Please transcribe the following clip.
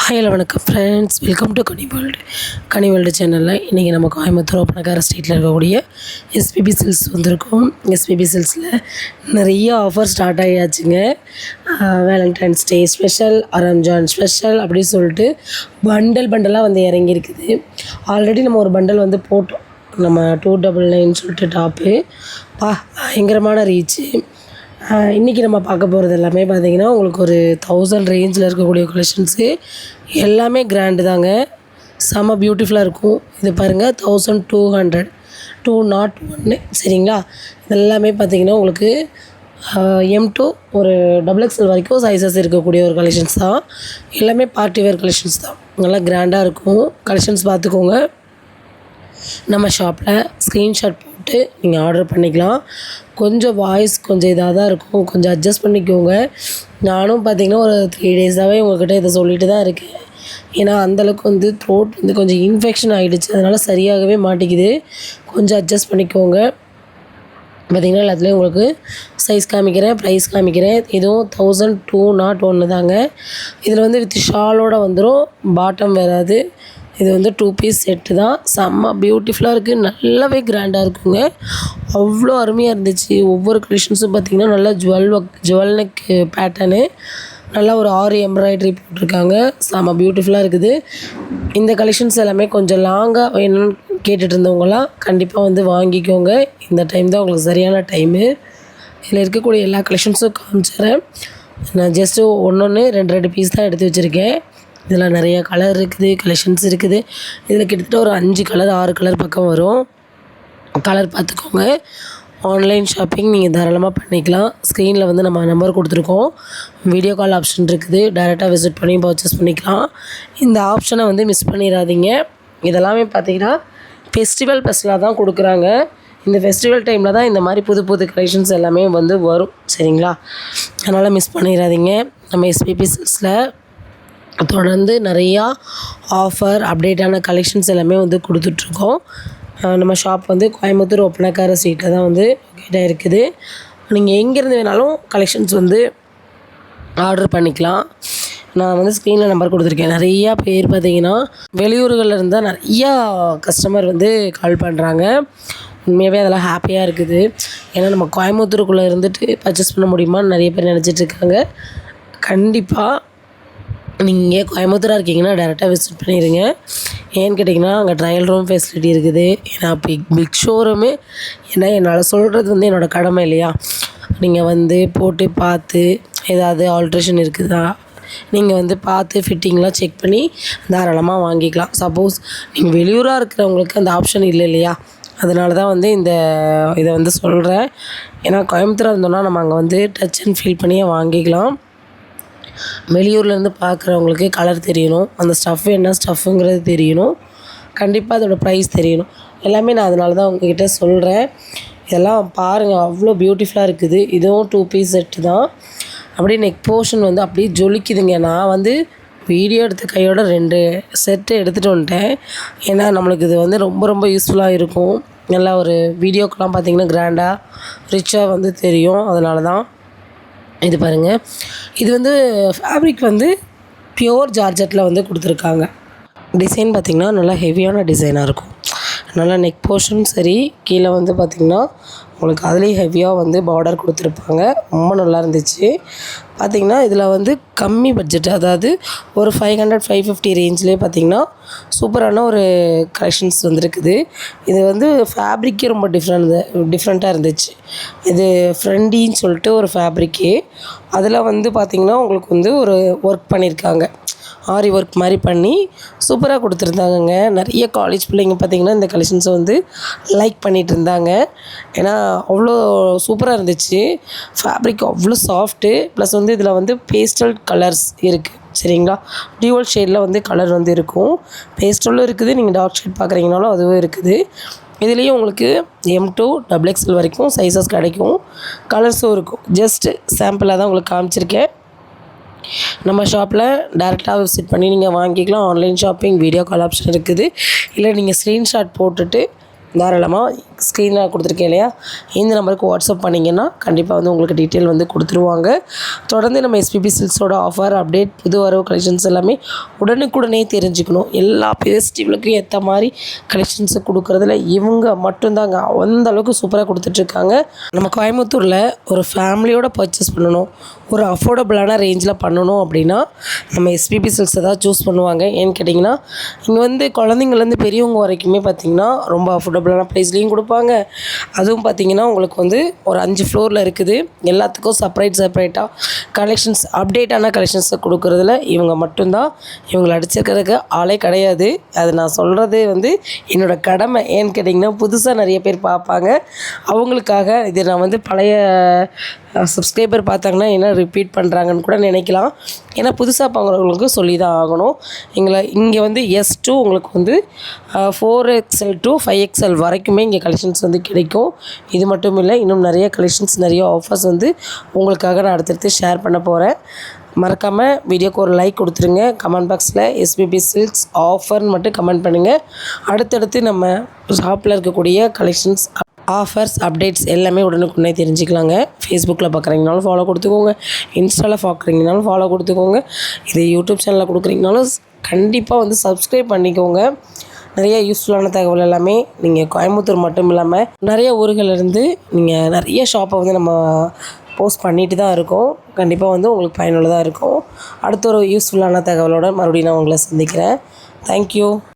Hi வணக்கம் friends welcome to Kani world Kani world சேனலில் இன்றைக்கி நம்ம கோயம்புத்தூர் ஒப்பனக்கார ஸ்ட்ரீட்டில் இருக்கக்கூடிய எஸ்பிபி சில்ஸ் வந்திருக்கோம். எஸ்பிபி சில்ஸில் நிறைய offer start ஆகியாச்சுங்க. Valentine's Day special Ramzan special அப்படின்னு சொல்லிட்டு பண்டல் பண்டலாக வந்து இறங்கியிருக்குது. ஆல்ரெடி நம்ம ஒரு பண்டல் வந்து போட்டோம். நம்ம டூ டபுள் நைன் சொல்லிட்டு டாப்பு பா பயங்கரமான ரீச்சு இன்றைக்கி நம்ம பார்க்க போகிறது எல்லாமே பார்த்தீங்கன்னா உங்களுக்கு ஒரு தௌசண்ட் ரேஞ்சில் இருக்கக்கூடிய கலெக்ஷன்ஸு எல்லாமே கிராண்டு தாங்க. செம பியூட்டிஃபுல்லாக இருக்கும். இது பாருங்கள் thousand two hundred two naught ஒன்று சரிங்களா? இதெல்லாமே பார்த்தீங்கன்னா உங்களுக்கு எம் டூ ஒரு டபுள் எக்ஸ்எல் வரைக்கும் சைஸஸ் இருக்கக்கூடிய ஒரு கலெக்ஷன்ஸ் தான். எல்லாமே பார்ட்டி வேர் கலெக்ஷன்ஸ் தான். நல்லா கிராண்டாக இருக்கும். கலெக்ஷன்ஸ் பார்த்துக்கோங்க. நம்ம ஷாப்பில் ஸ்க்ரீன்ஷாட் போட்டு நீங்கள் ஆர்டர் பண்ணிக்கலாம். கொஞ்சம் வாய்ஸ் கொஞ்சம் இதாக தான் இருக்கும். கொஞ்சம் அட்ஜஸ்ட் பண்ணிக்கோங்க. நானும் பார்த்தீங்கன்னா ஒரு த்ரீ டேஸாகவே உங்கள்கிட்ட இதை சொல்லிட்டு தான் இருக்கேன். ஏன்னா அந்தளவுக்கு வந்து த்ரோட் வந்து கொஞ்சம் இன்ஃபெக்ஷன் ஆகிடுச்சு அதனால் சரியாகவே மாட்டேங்குது. கொஞ்சம் அட்ஜஸ்ட் பண்ணிக்கோங்க. பார்த்திங்கன்னா எல்லாத்துலேயும் உங்களுக்கு சைஸ் காமிக்கிறேன் ப்ரைஸ் காமிக்கிறேன். இதுவும் தௌசண்ட் டூ நாட் ஒன்று தாங்க. இதில் வந்து வித் ஷாலோட வந்துடும் பாட்டம் வராது இது வந்து டூ பீஸ் செட்டு தான். செம்ம பியூட்டிஃபுல்லாக இருக்குது நல்லாவே கிராண்டாக இருக்குங்க. அவ்வளோ அருமையாக இருந்துச்சு. ஒவ்வொரு கலெக்ஷன்ஸும் பார்த்திங்கன்னா நல்லா jewel work jewel neck pattern நல்லா ஒரு ஆறு எம்ப்ராய்டரி போட்டிருக்காங்க. செம்ம பியூட்டிஃபுல்லாக இருக்குது. இந்த கலெக்ஷன்ஸ் எல்லாமே கொஞ்சம் லாங்காக வேணும்னு கேட்டுட்டு இருந்தவங்களாம் கண்டிப்பாக வந்து வாங்கிக்கோங்க. இந்த டைம் தான் உங்களுக்கு சரியான டைமு இதில் இருக்கக்கூடிய எல்லா கலெக்ஷன்ஸும் காமிச்சிடுறேன் நான் ஜஸ்ட்டு ஒன்று ஒன்று ரெண்டு ரெண்டு பீஸ் தான் எடுத்து வச்சுருக்கேன். இதில் நிறைய கலர் இருக்குது கலெக்ஷன்ஸ் இருக்குது. இதில் கிட்டத்தட்ட ஒரு அஞ்சு கலர் ஆறு கலர் பக்கம் வரும். கலர் பார்த்துக்கோங்க. ஆன்லைன் ஷாப்பிங் நீங்கள் தாராளமாக பண்ணிக்கலாம். ஸ்க்ரீனில் வந்து நம்ம நம்பர் கொடுத்துருக்கோம். வீடியோ கால் ஆப்ஷன் இருக்குது. டைரெக்டாக விசிட் பண்ணி பர்ச்சேஸ் பண்ணிக்கலாம். இந்த ஆப்ஷனை வந்து மிஸ் பண்ணிடாதீங்க. இதெல்லாமே பார்த்தீங்கன்னா ஃபெஸ்டிவல் பஸ்ஸில் தான் கொடுக்குறாங்க. இந்த ஃபெஸ்டிவல் டைமில் தான் இந்த மாதிரி புது புது கலெக்ஷன்ஸ் எல்லாமே வந்து வரும். சரிங்களா? அதனால் மிஸ் பண்ணிடாதீங்க. நம்ம எஸ்பிபி சில்ஸில் தொடர்ந்து நிறையா ஆஃபர் அப்டேட்டான கலெக்ஷன்ஸ் எல்லாமே வந்து கொடுத்துட்ருக்கோம். நம்ம ஷாப் வந்து கோயம்புத்தூர் ஒப்பனக்கார ஸ்ட்ரீட்டில் தான் வந்து லொக்கேட்டாக இருக்குது நீங்கள் எங்கேருந்து வேணாலும் கலெக்ஷன்ஸ் வந்து ஆர்டர் பண்ணிக்கலாம். நான் வந்து ஸ்க்ரீனில் நம்பர் கொடுத்துருக்கேன். நிறையா பேர் பார்த்தீங்கன்னா வெளியூர்களில் இருந்தால் நிறையா கஸ்டமர் வந்து கால் பண்ணுறாங்க உண்மையாகவே அதெல்லாம் ஹாப்பியாக இருக்குது. ஏன்னா நம்ம கோயம்புத்தூருக்குள்ளே இருந்துட்டு பர்ச்சேஸ் பண்ண முடியுமான்னு நிறைய பேர் நினச்சிட்ருக்காங்க கண்டிப்பாக நீங்கள் கோயம்புத்தூராக இருக்கீங்கன்னா டேரெக்டாக விசிட் பண்ணிடுங்க ஏன்னு கேட்டிங்கன்னா அங்கே ட்ரையல் ரூம் ஃபெசிலிட்டி இருக்குது. ஏன்னா பிக் பிக் ஷோரூமு ஏன்னா என்னால் சொல்கிறது வந்து என்னோடய கடமை இல்லையா? நீங்கள் வந்து போட்டு பார்த்து ஏதாவது ஆல்ட்ரேஷன் இருக்குதா? நீங்கள் வந்து பார்த்து ஃபிட்டிங்லாம் செக் பண்ணி தாராளமாக வாங்கிக்கலாம். சப்போஸ் நீங்கள் வெளியூராக இருக்கிறவங்களுக்கு அந்த ஆப்ஷன் இல்லை இல்லையா? அதனால தான் வந்து இந்த இதை வந்து சொல்கிறேன் ஏன்னா கோயம்புத்தூராக இருந்தோம்னா நம்ம அங்கே வந்து டச் அண்ட் ஃபீல் பண்ணியே வாங்கிக்கலாம். வெளியூர்லேருந்து பார்க்குறவங்களுக்கு கலர் தெரியணும். அந்த ஸ்டஃப் என்ன ஸ்டஃப்புங்கிறது தெரியணும். கண்டிப்பாக அதோடய ப்ரைஸ் தெரியணும். எல்லாமே நான் அதனால தான் உங்ககிட்ட சொல்கிறேன் இதெல்லாம் பாருங்கள் அவ்வளோ பியூட்டிஃபுல்லாக இருக்குது. இதுவும் டூ பீஸ் செட்டு தான். அப்படியே நெக் போர்ஷன் வந்து அப்படியே ஜொலிக்குதுங்க. நான் வந்து வீடியோ எடுத்த கையோட ரெண்டு செட்டு எடுத்துகிட்டு வந்துட்டேன். ஏன்னா நம்மளுக்கு இது வந்து ரொம்ப ரொம்ப யூஸ்ஃபுல்லாக இருக்கும். நல்லா ஒரு வீடியோக்கெலாம் பார்த்திங்கன்னா கிராண்டாக ரிச்சாக வந்து தெரியும். அதனால தான் இது பாருங்கள் இது வந்து ஃபேப்ரிக் வந்து பியோர் ஜார்ஜெட்டில் வந்து கொடுத்துருக்காங்க. டிசைன் பார்த்திங்கன்னா நல்லா ஹெவியான டிசைனாக இருக்கும். நல்லா நெக் போர்ஷன் சரி கீழே வந்து பார்த்திங்கன்னா உங்களுக்கு அதுலேயும் ஹெவியாக வந்து பார்டர் கொடுத்துருப்பாங்க. ரொம்ப நல்லா இருந்துச்சு. பார்த்திங்கன்னா இதில் வந்து கம்மி பட்ஜெட் அதாவது ஒரு ஃபைவ் ஹண்ட்ரட் ஃபைவ் ஃபிஃப்டி ரேஞ்சிலே பார்த்திங்கன்னா சூப்பரான ஒரு கலெக்ஷன்ஸ் வந்துருக்குது. இது வந்து ஃபேப்ரிக்கே ரொம்ப டிஃப்ரெண்ட் டிஃப்ரெண்ட்டாக இருந்துச்சு. இது ஃப்ரெண்டின்னு சொல்லிட்டு ஒரு ஃபேப்ரிக்கே அதில் வந்து பார்த்திங்கன்னா உங்களுக்கு வந்து ஒரு ஒர்க் பண்ணியிருக்காங்க ஆரி ஒர்க் மாதிரி பண்ணி சூப்பராக கொடுத்துருந்தாங்கங்க. நிறைய காலேஜ் பிள்ளைங்க பார்த்திங்கன்னா இந்த கலெக்ஷன்ஸை வந்து லைக் பண்ணிகிட்டு இருந்தாங்க. ஏன்னா அவ்வளோ சூப்பராக இருந்துச்சு. ஃபேப்ரிக் அவ்வளோ சாஃப்ட்டு ப்ளஸ் வந்து இதில் வந்து பேஸ்டல் கலர்ஸ் இருக்குது சரிங்களா? டியூவல் ஷேடில் வந்து கலர் வந்து இருக்கும். பேஸ்டலும் இருக்குது. நீங்கள் டார்க் ஷேட் பார்க்குறீங்கனாலும் அதுவும் இருக்குது. இதுலேயும் உங்களுக்கு எம் டூ டபுள் எக்ஸ்எல் வரைக்கும் சைஸஸ் கிடைக்கும். கலர்ஸும் இருக்கும். ஜஸ்ட்டு சாம்பிளாக தான் உங்களுக்கு காமிச்சிருக்கேன். நம்ம ஷாப்பில் டேரெக்டாக விசிட் பண்ணி நீங்கள் வாங்கிக்கலாம். Online shopping video call option இருக்குது. இல்லை நீங்கள் ஸ்க்ரீன்ஷாட் போட்டுட்டு தாராளமாக ஸ்க்ரீனில் கொடுத்துருக்கேன் இல்லையா? இந்த நம்பருக்கு வாட்ஸ்அப் பண்ணிங்கன்னா கண்டிப்பாக வந்து உங்களுக்கு டீட்டெயில் வந்து கொடுத்துருவாங்க. தொடர்ந்து நம்ம எஸ்பிபி சில்ஸோட ஆஃபர் அப்டேட் புது வரவு கலெக்ஷன்ஸ் எல்லாமே உடனுக்குடனே தெரிஞ்சுக்கணும். எல்லா ஃபெஸ்டிவலுக்கும் ஏற்ற மாதிரி கலெக்ஷன்ஸை கொடுக்குறதுல இவங்க மட்டும்தாங்க. அந்த அளவுக்கு சூப்பராக கொடுத்துட்ருக்காங்க. நம்ம கோயம்புத்தூரில் ஒரு ஃபேமிலியோட பர்ச்சேஸ் பண்ணணும். ஒரு அஃபோர்டபுளான ரேஞ்சில் பண்ணணும் அப்படின்னா நம்ம எஸ்பிபி சில்ஸை தான் சூஸ் பண்ணுவாங்க. ஏன்னு கேட்டிங்கன்னா இங்கே வந்து குழந்தைங்கள்லேருந்து பெரியவங்க வரைக்குமே பார்த்திங்கன்னா ரொம்ப அஃபோர்டபுளான ப்ரைஸ்லேயும் கொடுப்பாங்க. அதுவும் பார்த்திங்கன்னா உங்களுக்கு வந்து ஒரு அஞ்சு ஃப்ளோரில் இருக்குது. எல்லாத்துக்கும் செப்பரேட் செப்பரேட்டாக கலெக்ஷன்ஸ் அப்டேட்டான கலெக்ஷன்ஸை கொடுக்குறதுல இவங்க மட்டும்தான். இவங்களை அடிச்சிருக்கிறதுக்கு ஆளே கிடையாது. அது நான் சொல்கிறது வந்து என்னோடய கடமை. ஏன்னு கேட்டிங்கன்னா புதுசாக நிறைய பேர் பார்ப்பாங்க. அவங்களுக்காக இது நான் வந்து பழைய சப்ஸ்கிரைபர் பார்த்தாங்கன்னா என்ன ரிப்பீட் பண்ணுறாங்கன்னு கூட நினைக்கலாம். ஏன்னா புதுசாக பார்க்குறவங்களுக்கு சொல்லி தான் ஆகணும். எங்களை இங்கே வந்து எஸ் டூ உங்களுக்கு வந்து four XL to five XL வரைக்குமே இங்கே கலெக்ஷன் கலெக்ஷன்ஸ் வந்து கிடைக்கும். இது மட்டும் இல்லை இன்னும் நிறைய கலெக்ஷன்ஸ் நிறைய ஆஃபர்ஸ் வந்து உங்களுக்காக நான் அடுத்தடுத்து ஷேர் பண்ண போகிறேன் மறக்காமல் வீடியோக்கு ஒரு லைக் கொடுத்துருங்க. கமெண்ட் பாக்ஸில் எஸ்பிபி சில்க்ஸ் ஆஃபர்னு மட்டும் கமெண்ட் பண்ணுங்கள் அடுத்தடுத்து நம்ம ஷாப்பில் இருக்கக்கூடிய கலெக்ஷன்ஸ் ஆஃபர்ஸ் அப்டேட்ஸ் எல்லாமே உடனுக்குடனே தெரிஞ்சுக்கலாங்க. ஃபேஸ்புக்கில் பார்க்குறீங்கனாலும் ஃபாலோ கொடுத்துக்கோங்க. இன்ஸ்டாவில் பார்க்குறீங்கனாலும் ஃபாலோ கொடுத்துக்கோங்க. இது யூடியூப் சேனலில் கொடுக்குறீங்கனாலும் கண்டிப்பாக வந்து சப்ஸ்கிரைப் பண்ணிக்கோங்க. நிறைய யூஸ்ஃபுல்லான தகவல் எல்லாமே நீங்கள் கோயம்புத்தூர் மட்டும் இல்லாமல் நிறைய ஊர்களிலிருந்து நீங்கள் நிறைய ஷாப்பை வந்து நம்ம போஸ்ட் பண்ணிட்டு தான் இருக்கோம். கண்டிப்பாக வந்து உங்களுக்கு பயனுள்ளதாக இருக்கும். அடுத்த ஒரு யூஸ்ஃபுல்லான தகவலோடு மறுபடியும் நான் உங்களை சந்திக்கிறேன். தேங்க்யூ